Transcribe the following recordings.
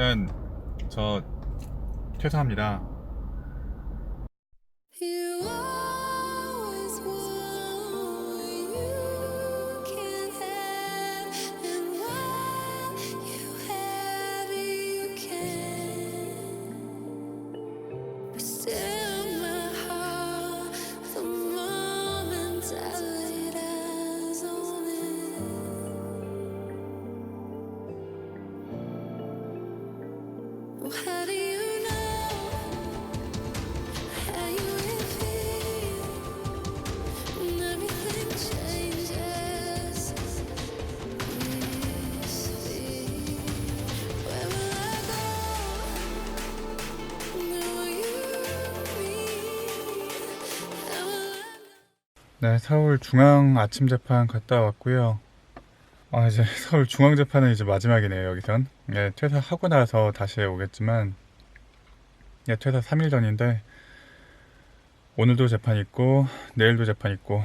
일단 저 퇴사합니다. 네, 서울 중앙 아침 재판 갔다 왔고요. 아, 이제 서울 중앙 재판은 이제 마지막이네요, 여기선. 네, 퇴사하고 나서 다시 오겠지만, 네, 퇴사 3일 전인데, 오늘도 재판 있고, 내일도 재판 있고,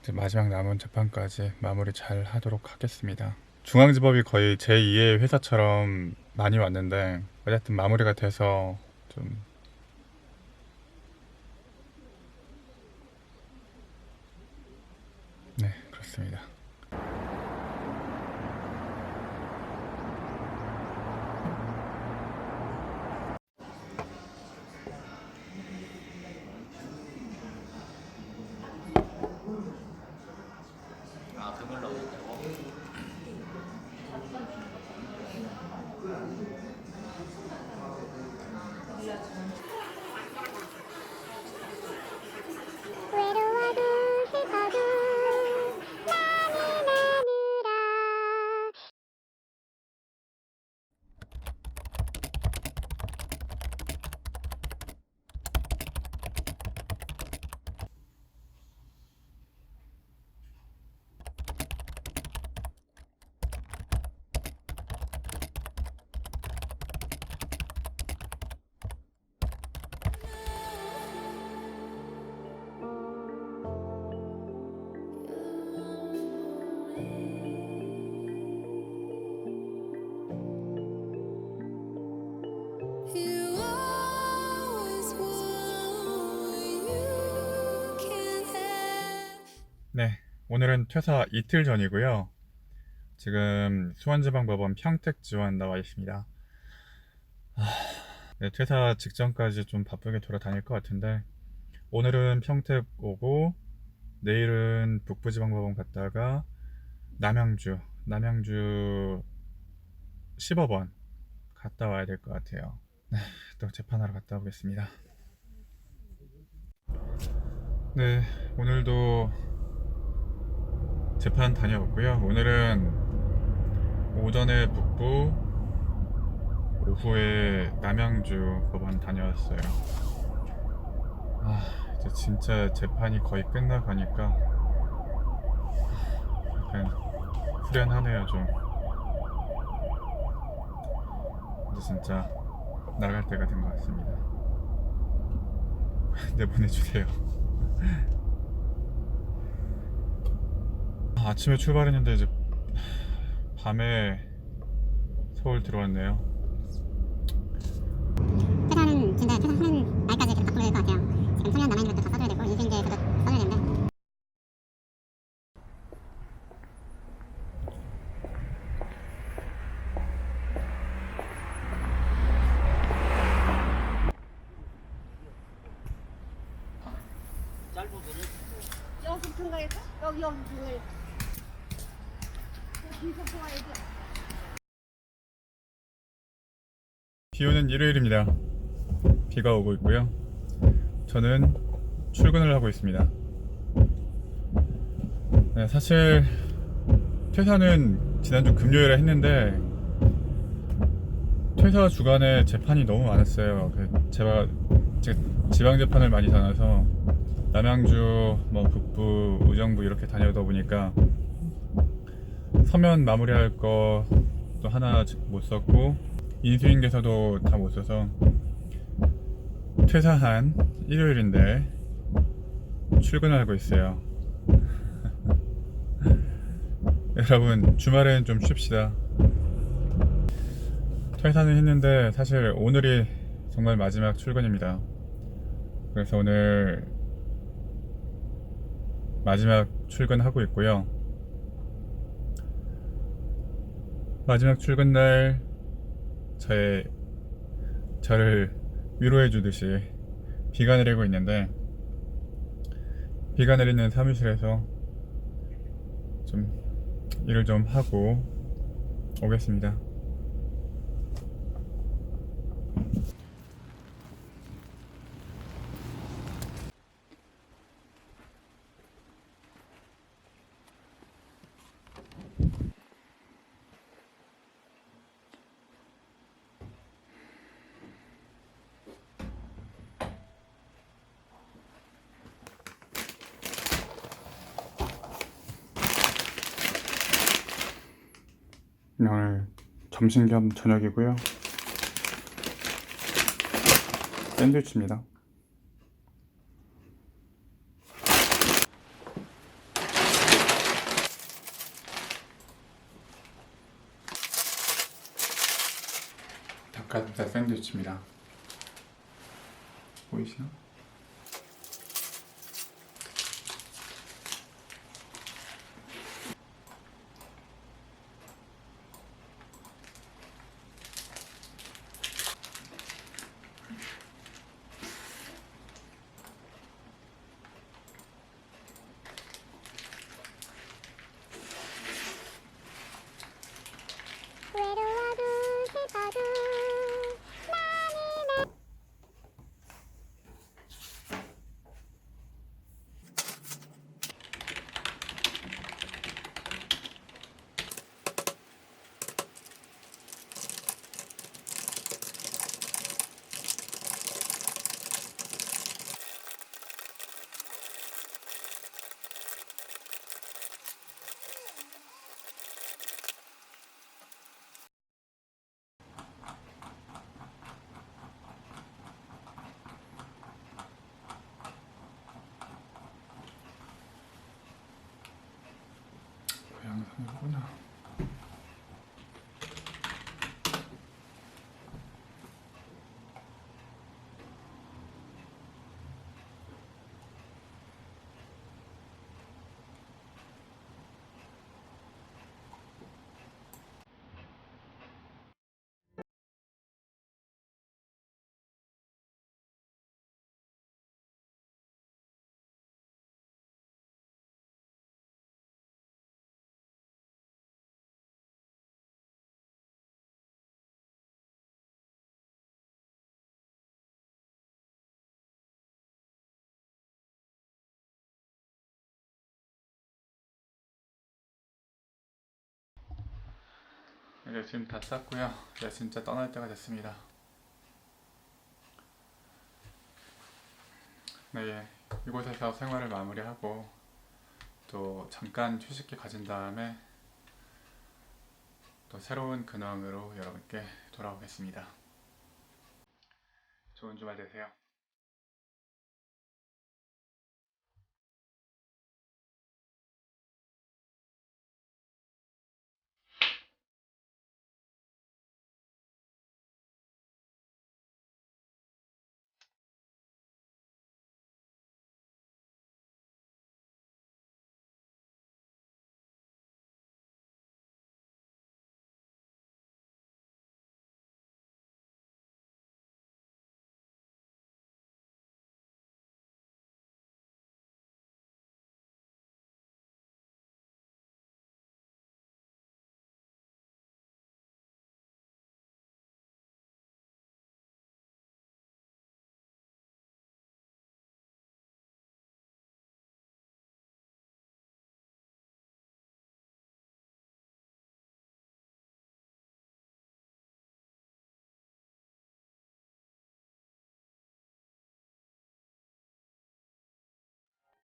이제 마지막 남은 재판까지 마무리 잘 하도록 하겠습니다. 중앙지법이 거의 제2의 회사처럼 많이 왔는데, 어쨌든 마무리가 돼서 좀 네, 그렇습니다. 외로 오늘은 퇴사 이틀 전이고요. 지금 수원지방법원 평택지원 나와 있습니다. 아, 네, 퇴사 직전까지 좀 바쁘게 돌아다닐 것 같은데 오늘은 평택 오고 내일은 북부지방법원 갔다가 남양주, 남양주 10업원 갔다 와야 될 것 같아요. 네, 또 재판하러 갔다 오겠습니다. 네, 오늘도 재판 다녀왔고요. 오늘은 오전에 북부, 오후에 남양주 법원 다녀왔어요. 아, 이제 진짜 재판이 거의 끝나가니까 약간 후련하네요, 좀. 이제 진짜 나갈 때가 된 것 같습니다. 내보내주세요. 아, 아침에 출발했는데 이제 밤에 서울 들어왔네요. 퇴사는 진짜 퇴사하는 날까지 계속 바꿔야 될것 같아요 지금 소년 남아있는 것도 다 써줘야 되고 인수인계서도 써줘야 되는데 여기 통과했어? 여기 여기 통과했어. 여기 통과했어. 비 오는 일요일입니다. 비가 오고 있고요. 저는 출근을 하고 있습니다. 네, 사실 퇴사는 지난주 금요일에 했는데 퇴사 주간에 재판이 너무 많았어요. 그 제가 제- 지방 재판을 많이 다녀서 남양주, 뭐 북부, 의정부 이렇게 다녀다 보니까 서면 마무리할 거 또 하나 못 썼고 인수인계서도 다 못 써서 퇴사한 일요일인데 출근을 하고 있어요. 여러분 주말엔 좀 쉽시다. 퇴사는 했는데 사실 오늘이 정말 마지막 출근입니다. 그래서 오늘 마지막 출근하고 있고요. 마지막 출근 날 저의 저를 위로해 주듯이 비가 내리고 있는데 비가 내리는 사무실에서 좀 일을 좀 하고 오겠습니다. 오늘 점심 겸 저녁이고요. 샌드위치입니다. 닭가슴살 샌드위치입니다. 보이시나? 이제 지금 다 쌌고요. 이제 진짜 떠날 때가 됐습니다. 네, 이곳에서 생활을 마무리하고 또 잠깐 휴식기 가진 다음에 또 새로운 근황으로 여러분께 돌아오겠습니다. 좋은 주말 되세요.